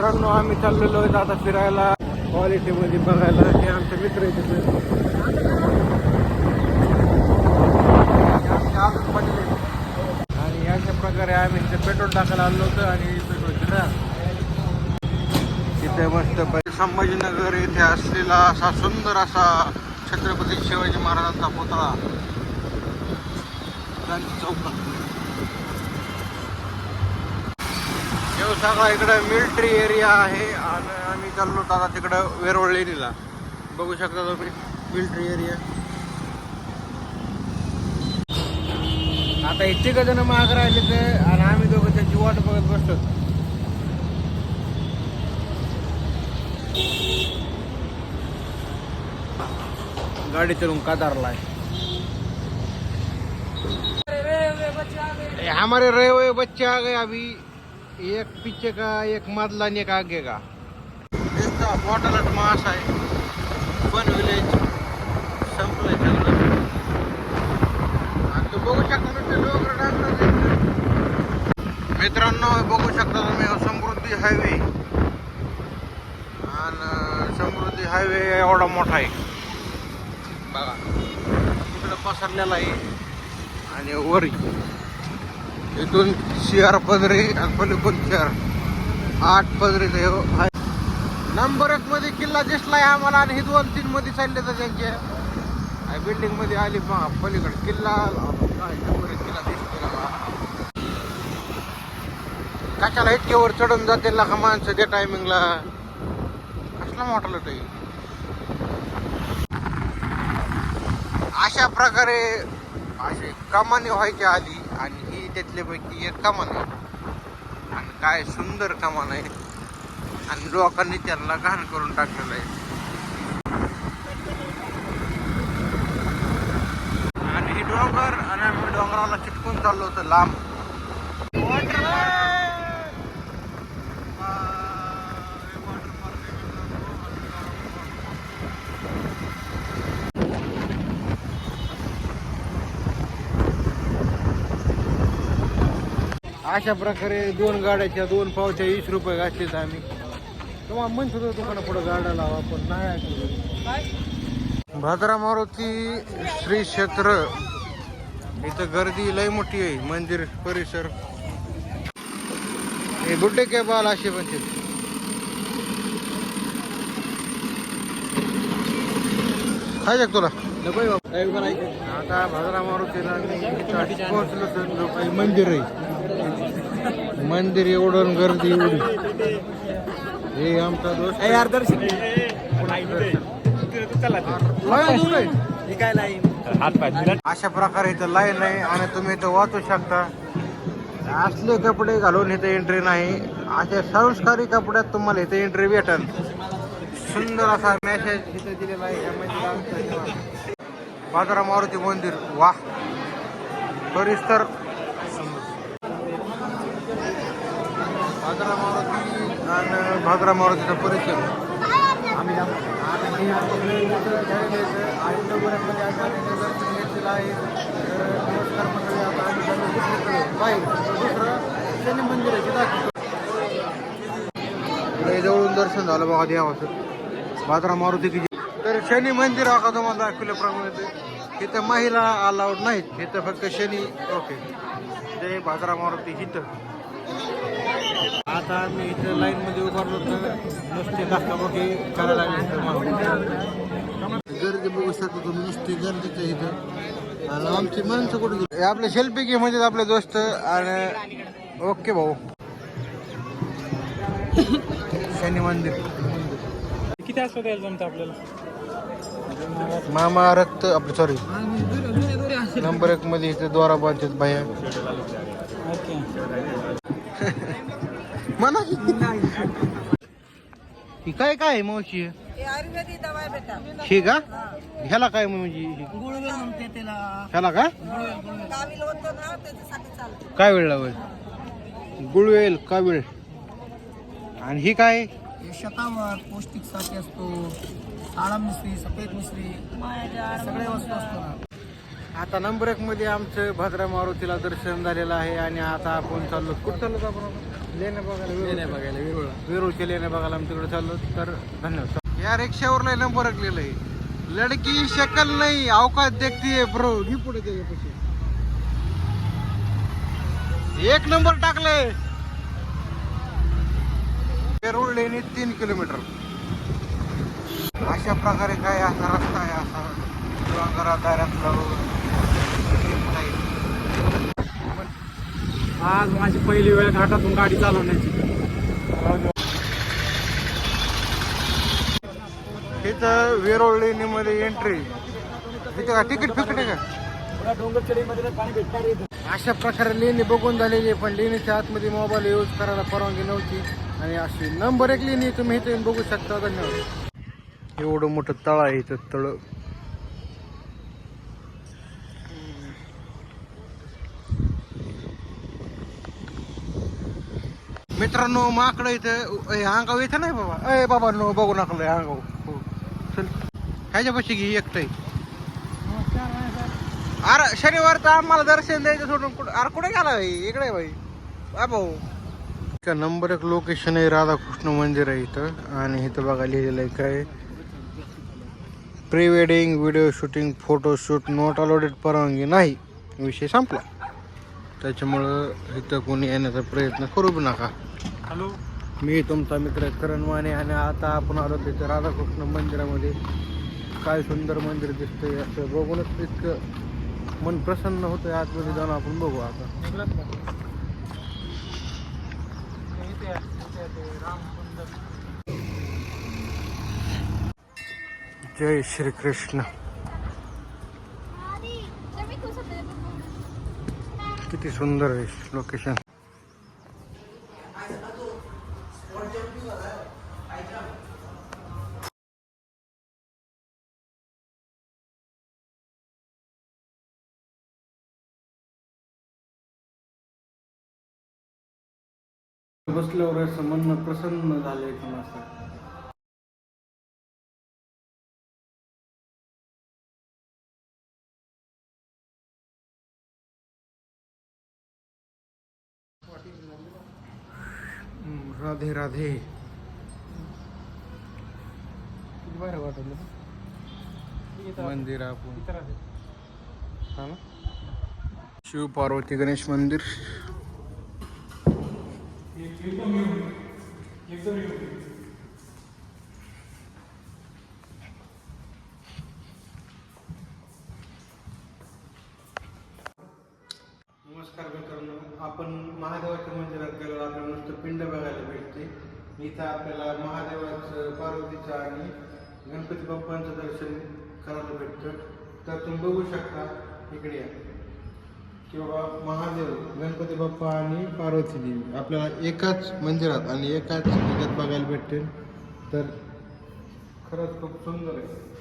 मित्रांनो आम्ही चाललेलो आहेत आता फिरायला क्वालिटी मध्ये बघायला हे आमचे मित्र आहेत तिथे. आमचे पडले. आणि अशा प्रकारे आम्ही इथे पेट्रोल टाकायला आलो होतो आणि पेट्रोल दिलं तिथे मस्त संभाजीनगर येथे असलेला असा सुंदर असा छत्रपती शिवाजी महाराजांचा पुतळा चौक चौकात हे सगळा इकडं मिलिटरी एरिया आहे आणि आम्ही चाललो आता तिकडं वेरोळ लेणीला बघू शकता तुम्ही मिलिटरी एरिया आता इतके का जण माग राहिले तर आणि आम्ही दोघं त्याची वाट बघत बसतो. गाडी चलून कादारला हमारे रहे हुए बच्चे आ गए अभी. एक पीछे का एक मधला आणि एक आगे का? इसका बॉटल मास आहे. वन विलेज संपलंय सगळं. आणि तो बघू शकता ना ते डोंगर डांगर मित्रांनो बघू शकता तुम्ही हो, समृद्धी हायवे आणि समृद्धी हायवे एवढा मोठा आहे. बघा. तिकडं पसरलेला आहे. आणि वरी. इथून शहर पदरी आणि पलीकडून शहर आठ पदरी देव हो आहे नंबर एक मध्ये किल्ला दिसलाय आम्हाला आणि हे दोन तीन मध्ये चालले तर त्यांचे. बिल्डिंगमध्ये आली पहा पलीकडे किल्ला. नंबर एक किल्ला दिसतो कशाला इतके वर चढून जाते का माणसं त्या टायमिंगला कसला मोठा लट अशा प्रकारे असे कमानी व्हायच्या आधी त्यातल्यापैकी एक कमान आहे. आणि काय सुंदर कमान आहे. आणि लोकांनी त्यांना घाण करून टाकलेलं आहे. आणि हे डोंगर आणि आम्ही डोंगराला चिटकून चाललो होतो लांब. अशा प्रकारे दोन गाड्याच्या दोन पावच्या वीस रुपये घातलेत आम्ही. तेव्हा म्हणत होतो तुम्हाला पुढे गाड्या लावा पण नाही ऐकलं मारुती श्री क्षेत्र. इथं गर्दी लय मोठी आहे मंदिर परिसर. हे बुड्डे के बाल असे म्हणते काय तुला? आता भद्रा मारुतीला पोहोचलो तर काही मंदिर आहे. मंदिर एवढं गर्दी एवढी. हे आमचा दोस्त यार दर्शन अशा प्रकारे इथं लाईन आहे आणि तुम्ही इथं वाचू शकता. असले कपडे घालून इथं एंट्री नाही. अशा संस्कारी कपड्यात तुम्हाला इथं एंट्री भेटल सुंदर असा मेसेज इथं दिलेला आहे. बाजारा मारुती मंदिर. वा परिसर भाद्रा मारुती आणि भाद्रा मारुतीचा परिसर आम्ही दर्शन घेतलेलं आहे. दुसरं शनी मंदिर आहे जवळून दर्शन झालं बघा देवाचं. भाद्रा मारुती की तर शनी मंदिर आता तुम्हाला दाखवल्याप्रमाणे ते. महिला अलाउड नाहीत. इथं फक्त शनी. ओके जय बाजरा मारुती इथं. आता आम्ही इथं लाईन मध्ये उभारलो तर नुसते धक्काबुक्की करायला लागले गर्दी बघू शकता तुम्ही. नुसती गर्दीच्या इथं. आणि आमची माणसं कुठे आपले सेल्फी घे म्हणजे आपले दोस्त. आणि ओके भाऊ. शनी मंदिर. किती वाजता द्यायला जमतं आपल्याला? मामा रक्त आपलं सॉरी नंबर एक मध्ये इथे द्वारा बांधतात बाया. ओके. म्हणा ही काय काय आहे मावशी? हे हे का? ह्याला काय म्हणजे हे? गुळवेल म्हणते त्याला. ह्याला का? गावील होतं ना त्याच्यासाठी चालतं. काय वेळ लावेल गुळवेल का वेळ आणि ही काय? हे शतावर पौष्टिकसाठी असतो काळा मिश्री सफेद मिश्री सगळे वस्तू असतो आता नंबर एक मध्ये आमचं भद्रा मारुतीला दर्शन झालेलं आहे आणि आता आपण चाललो. कुठं चाललो आपण? लेण्या बघायला बघायला वेगळं वेरूळच्या लेण्या बघायला आम्ही तिकडे चाललो. तर धन्यवाद. या रिक्षावर लय नंबर रखलेलं आहे लडकी शकल नाही अवकाश देखती ब्रो. घे पुढे त्याच्यापाशी. एक नंबर टाकले वेरूळ लेणी तीन किलोमीटर. अशा प्रकारे काय असा रस्ता आहे असा डोंगरा आज माझी पहिली वेळ घाटातून गाडी चालवण्याची. इथं वेरूळ लेणीमध्ये एंट्री इथं का तिकीट फिकट आहे का? भेटणार अशा प्रकारे लेणी बघून झालेली आहे पण लेणीच्या आतमध्ये मोबाईल यूज करायला परवानगी नव्हती. आणि अशी नंबर एक लेणी तुम्ही इथे बघू शकता. धन्यवाद. एवढं मोठं तळ आहे इथं तळ. मित्रांनो माकडं इथं ए, अंगाव इथं नाही बाबा? अय बाबा नो बघू नकलं अंगाव हो चल. ह्याच्यापाशी घे एकटं अरे शनिवार तर आम्हाला दर्शन द्यायचं सोडून कुठं अरे कुठे गेला भाई इकडे भाई भाऊ. का नंबर एक लोकेशन आहे राधाकृष्ण मंदिर आहे इथं. आणि इथं बघा लिहिलेलं आहे काय? Pre wedding video shooting photo shoot not allowed परवानगी नाही. विषय संपला. त्याच्यामुळं इथं कोणी येण्याचा प्रयत्न करू बी नका. हॅलो. मी तुमचा मित्र करण माने आणि आता आपण आलो तिथं राधाकृष्ण मंदिरामध्ये. काय सुंदर मंदिर दिसतंय असं बघूनच इतकं मन प्रसन्न होतं आतमध्ये जाऊन आपण बघू आता. जय श्री कृष्ण किती सुंदर आहे लोकेशन बसल्यावर असं मन प्रसन्न झालं एकदम असं राधे राधे. किती बरं वाटलं मंदिर आपण. हा ना? शिव पार्वती गणेश मंदिर. नमस्कार मित्रांनो आपण महादेवाच्या मंदिरात गेलो आपल्याला नुसतं पिंड बघायला भेटते इथं आपल्याला महादेवाचं पार्वतीचं आणि गणपती बाप्पांचं दर्शन करायला भेटतं. तर तुम्ही बघू शकता इकडे या. किंवा महादेव गणपती बाप्पा आणि पार्वती देवी. आपल्याला एकाच मंदिरात आणि एकाच ह्याच्यात बघायला भेटतील. तर खरंच खूप सुंदर आहे.